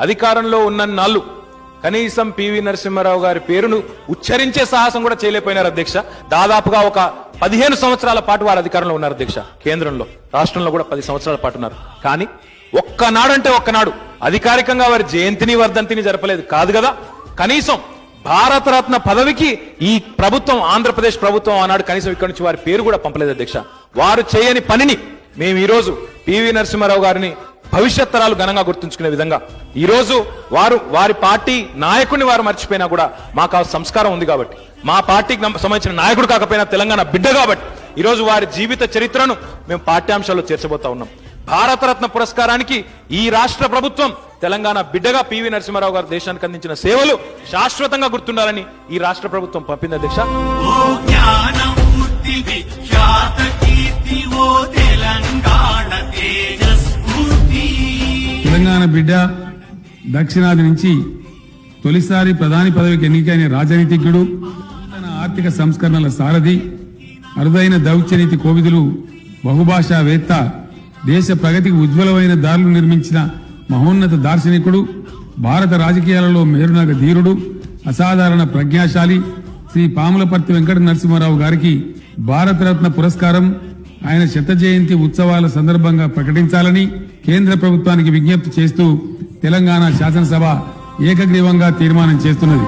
అధికారంలో ఉన్న నాళ్ళు కనీసం పివి నరసింహారావు గారి పేరును ఉచ్చరించే సాహసం కూడా చేయలేకపోయినారు అధ్యక్ష. దాదాపుగా ఒక పదిహేను సంవత్సరాల పాటు వారు అధికారంలో ఉన్నారు అధ్యక్ష. కేంద్రంలో రాష్ట్రంలో కూడా పది సంవత్సరాల పాటు ఉన్నారు. కానీ ఒక్కనాడు అంటే ఒక్కనాడు అధికారికంగా వారి జయంతిని వర్ధంతిని జరపలేదు. కాదు కదా? కనీసం భారతరత్న పదవికి ఈ ప్రభుత్వం ఆంధ్రప్రదేశ్ ప్రభుత్వం ఆనాడు కనీసం ఇక్కడి నుంచి వారి పేరు కూడా పంపలేదు అధ్యక్ష. వారు చేయని పనిని మేము ఈరోజు పివి నరసింహారావు గారిని భవిష్యత్ తరాలు ఘనంగా గుర్తుంచుకునే విధంగా ఈరోజు వారు వారి పార్టీ నాయకుడిని వారు మర్చిపోయినా కూడా మాకు ఆ సంస్కారం ఉంది కాబట్టి మా పార్టీకి నమ్మ- సంబంధించిన నాయకుడు కాకపోయినా తెలంగాణ బిడ్డ కాబట్టి ఈరోజు వారి జీవిత చరిత్రను మేము పాఠ్యాంశాల్లో చేర్చబోతా ఉన్నాం. భారతరత్న పురస్కారానికి ఈ రాష్ట్ర ప్రభుత్వం తెలంగాణ బిడ్డగా పివి నరసింహారావు గారు దేశానికి అందించిన సేవలు శాశ్వతంగా గుర్తుండాలని ఈ రాష్ట్ర ప్రభుత్వం పంపింది అధ్యక్ష. తెలంగాణ బిడ్డ దక్షిణాది నుంచి తొలిసారి ప్రధాని పదవికి ఎన్నికైన రాజనీతిజ్ఞుడు తన ఆర్థిక సంస్కరణల సారథి అరుదైన దౌత్యనీతి కోవిదులు బహుభాషావేత్త దేశ ప్రగతికి ఉజ్వలమైన దారులు నిర్మించిన మహోన్నత దార్శనికుడు భారత రాజకీయాలలో మేరునగ ధీరుడు అసాధారణ ప్రజ్ఞాశాలి శ్రీ పాములపర్తి వెంకట నరసింహారావు గారికి భారతరత్న పురస్కారం ఆయన శత జయంతి ఉత్సవాల సందర్భంగా ప్రకటించాలని కేంద్ర ప్రభుత్వానికి విజ్ఞప్తి చేస్తూ తెలంగాణ శాసనసభ ఏకగ్రీవంగా తీర్మానం చేస్తున్నది.